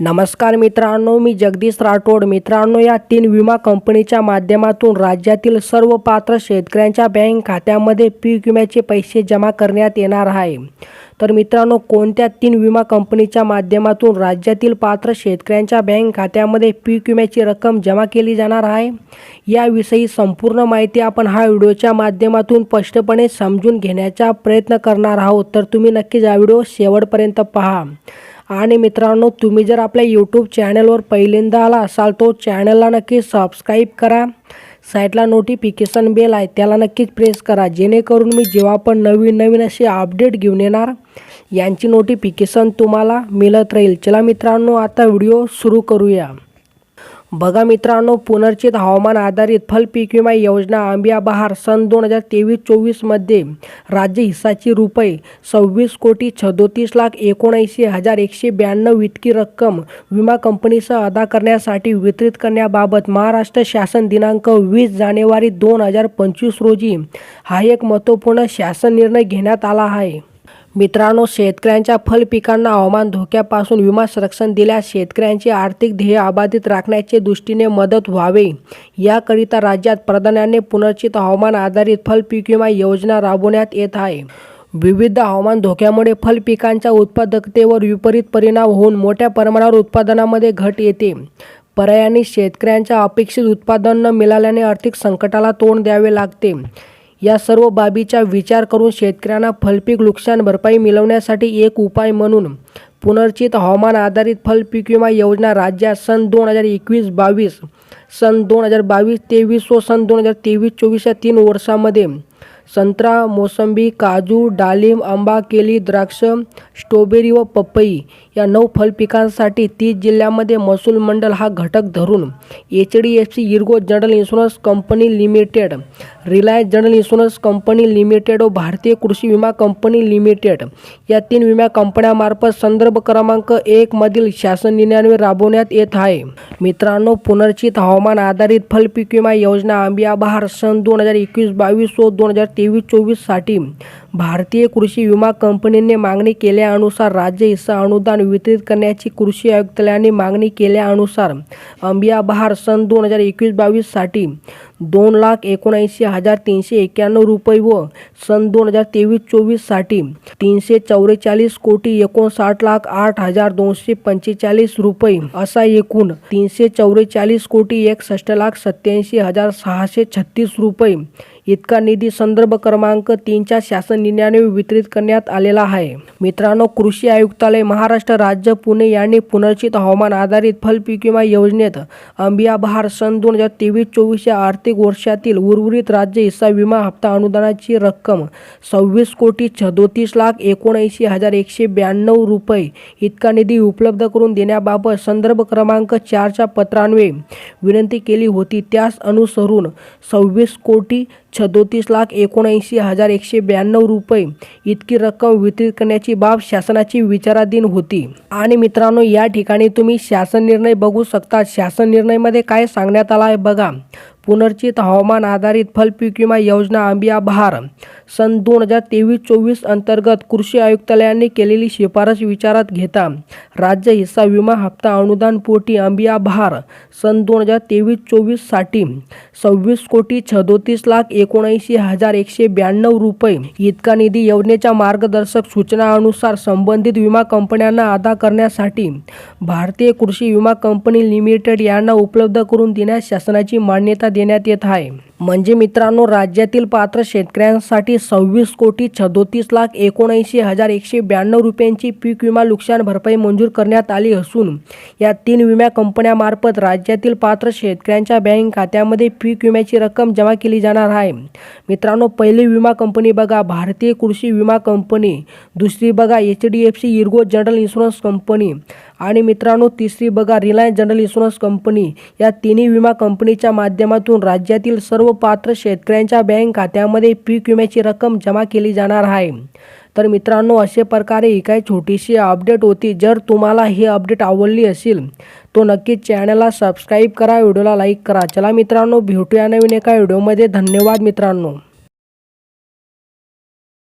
नमस्कार मित्रांनो मी जगदीश राठोड. मित्रांनो या तीन विमा कंपनीच्या माध्यमातून राज्यातील सर्व पात्र शेतकऱ्यांच्या बँक खात्यामध्ये पीक विम्याचे पैसे जमा करण्यात येणार आहे. तर मित्रांनो कोणत्या तीन विमा कंपनीच्या माध्यमातून राज्यातील पात्र शेतकऱ्यांच्या बँक खात्यामध्ये पीक विम्याची रक्कम जमा केली जाणार आहे? याविषयी संपूर्ण माहिती आपण हा व्हिडिओच्या माध्यमातून स्पष्टपणे समजून घेण्याचा प्रयत्न करणार आहोत. तर तुम्ही नक्कीच हा व्हिडिओ शेवटपर्यंत पहा. आणि मित्रांनो तुम्ही जर आपल्या यूट्यूब चॅनलवर पहिल्यांदा आला असाल तो चॅनलला नक्की सबस्क्राईब करा. साईडला नोटिफिकेशन बेल आहे त्याला नक्कीच प्रेस करा. जेणेकरून मी जेव्हा पण नवीन नवीन असे अपडेट घेऊन येणार यांची नोटिफिकेशन तुम्हाला मिळत राहील. चला मित्रांनो आता व्हिडिओ सुरू करूया. बघा मित्रांनो पुनर्चित हवामान आधारित फल पीक विमा योजना आंबिया बहार सन दोन हजार तेवीस चोवीसमध्ये राज्य हिस्साची रुपये सव्वीस कोटी सदोतीस लाख एकोणऐंशी हजार एकशे ब्याण्णव इतकी रक्कम विमा कंपनीसह अदा करण्यासाठी वितरित करण्याबाबत महाराष्ट्र शासन दिनांक वीस जानेवारी दोन हजार पंचवीस रोजी हा एक महत्त्वपूर्ण शासन निर्णय घेण्यात आला आहे. मित्रांनो शेतकऱ्यांच्या फल पिकांना हवामान धोक्यापासून विमा संरक्षण दिल्यास शेतकऱ्यांचे आर्थिक ध्येय अबाधित राखण्याचे दृष्टीने मदत व्हावे. याकरिता राज्यात प्राधान्याने पुनर्चित हवामान आधारित फल पीक विमा योजना राबवण्यात येत आहे. विविध हवामान धोक्यामुळे फल पिकांच्या उत्पादकतेवर विपरीत परिणाम होऊन मोठ्या प्रमाणावर उत्पादनामध्ये घट येते. पर्यायाने शेतकऱ्यांच्या अपेक्षित उत्पादन न मिळाल्याने आर्थिक संकटाला तोंड द्यावे लागते. या सर्व बाबीचा विचार करून शेतकऱ्यांना फलपीक नुकसान भरपाई मिळवण्यासाठी एक उपाय म्हणून पुनर्चित हवामान आधारित फलपीक विमा योजना राज्यात सन दोन हजार एकवीस बावीस सन दोन हजार बावीस तेवीस व सन दोन हजार तेवीस चोवीस या तीन वर्षामध्ये संत्रा मोसंबी काजू डाळिंब आंबा केळी द्राक्ष स्ट्रॉबेरी व पपई या नऊ फलपिकांसाठी तीस जिल्ह्यामध्ये महसूल मंडळ हा घटक धरून H D F C Ergo general insurance company limited Reliance general insurance company limited व भारतीय कृषी विमा कंपनी लिमिटेड या तीन विमा कंपन्यांमार्फत संदर्भ क्रमांक एकमधील शासन निर्णयान्वये राबवण्यात येत आहे. मित्रांनो पुनर्चित हवामान आधारित फलपीक विमा योजना आंबिया बहार सन दोन हजार एकवीस बावीस व दोन हजार तेवीस चोवीससाठी भारतीय कृषी विमा कंपनीने मागणी केल्यानुसार राज्य हिस्सा अनुदान वितरित करण्याची कृषी आयुक्तालयाने मागणी केल्यानुसार अंबिया बहार सन दोन हजार एकवीस बावीससाठी दोन लाख एकोणऐंशी हजार तीनशे एक्क्याण्णव रुपये व सन दोन हजार तेवीस चोवीससाठी तीनशे चौवेचाळीस कोटी एकोणसाठ लाख आठ हजार दोनशे पंचेचाळीस रुपये असा एकूण तीनशे चौवेचाळीस कोटी एकसष्ट लाख सत्याऐंशी हजार सहाशे छत्तीस रुपये इतका निधी संदर्भ क्रमांक तीनच्या शासन निर्णयाने वितरित करण्यात आलेला आहे. मित्रांनो कृषी आयुक्तालय महाराष्ट्र राज्य पुणे यांनी पुनर्चित हवामान आधारित फलपीक विमा योजनेत अंबिया बहार सन दोन हजार तेवीस चोवीस या आर्थिक वर्षातील उर्वरित राज्य हिस्सा विमा हप्ता अनुदानाची रक्कम सव्वीस कोटी सदोतीस लाख एकोणऐंशी हजार एकशे ब्याण्णव रुपये इतका निधी उपलब्ध करून देण्याबाबत संदर्भ क्रमांक चारच्या पत्रान्वये विनंती केली होती. त्यास अनुसरून सव्वीस कोटी सदोतीस लाख एकोणऐंशी हजार एकशे ब्याण्णव रुपये इतकी रक्कम वितरित करण्याची बाब शासनाची विचाराधीन होती. आणि मित्रांनो या ठिकाणी तुम्ही शासन निर्णय बघू शकता. शासन निर्णयमध्ये काय सांगण्यात आला आहे बघा. पुनर्चित हवामान आधारित फल पीक विमा योजना आंबिया बहार. सन दोन हजार तेवीस चोवीस अंतर्गत कृषी आयुक्तालयाने केलेली शिफारस विचारात घेता राज्य हिस्सा विमा हप्ता अनुदान पोटी अंबिया बहार. सन दोन हजार तेवीस चोवीससाठी सव्वीस कोटी सदोतीस लाख एकोणऐंशी हजार एकशे ब्याण्णव रुपये इतका निधी योजनेच्या मार्गदर्शक सूचनानुसार संबंधित विमा कंपन्यांना अदा करण्यासाठी भारतीय कृषी विमा कंपनी लिमिटेड यांना उपलब्ध करून देण्यास शासनाची मान्यता देण्यात येत आहे. म्हणजे मित्रांनो राज्यातील पात्र शेतकऱ्यांसाठी सव्वीस कोटी छदोतीस लाख एकोणऐंशी हजार एकशे ब्याण्णव रुपयांची पीक विमा नुकसान भरपाई मंजूर करण्यात आली असून या तीन विमा कंपन्यामार्फत राज्यातील पात्र शेतकऱ्यांच्या बँक खात्यामध्ये पीक विम्याची रक्कम जमा केली जाणार आहे. मित्रांनो पहिली विमा कंपनी बघा भारतीय कृषी विमा कंपनी. दुसरी बघा H D F C Ergo general insurance company. आणि मित्रांनो तिसरी बघा रिलायन्स जनरल इन्शुरन्स कंपनी या तिन्ही विमा कंपनीच्या माध्यमातून राज्यातील सर्व पात्र शेतकऱ्यांच्या बँक खात्यामध्ये पीक विम्याची रक्कम जमा केली जाणार आहे. तर मित्रांनो अशा प्रकारे ही काही छोटीशी अपडेट होती. जर तुम्हाला ही अपडेट आवडली असेल तो नक्कीच चॅनलला सबस्क्राईब करा व्हिडिओला लाईक करा. चला मित्रांनो भेटूया नवीन एका व्हिडिओमध्ये. धन्यवाद मित्रांनो.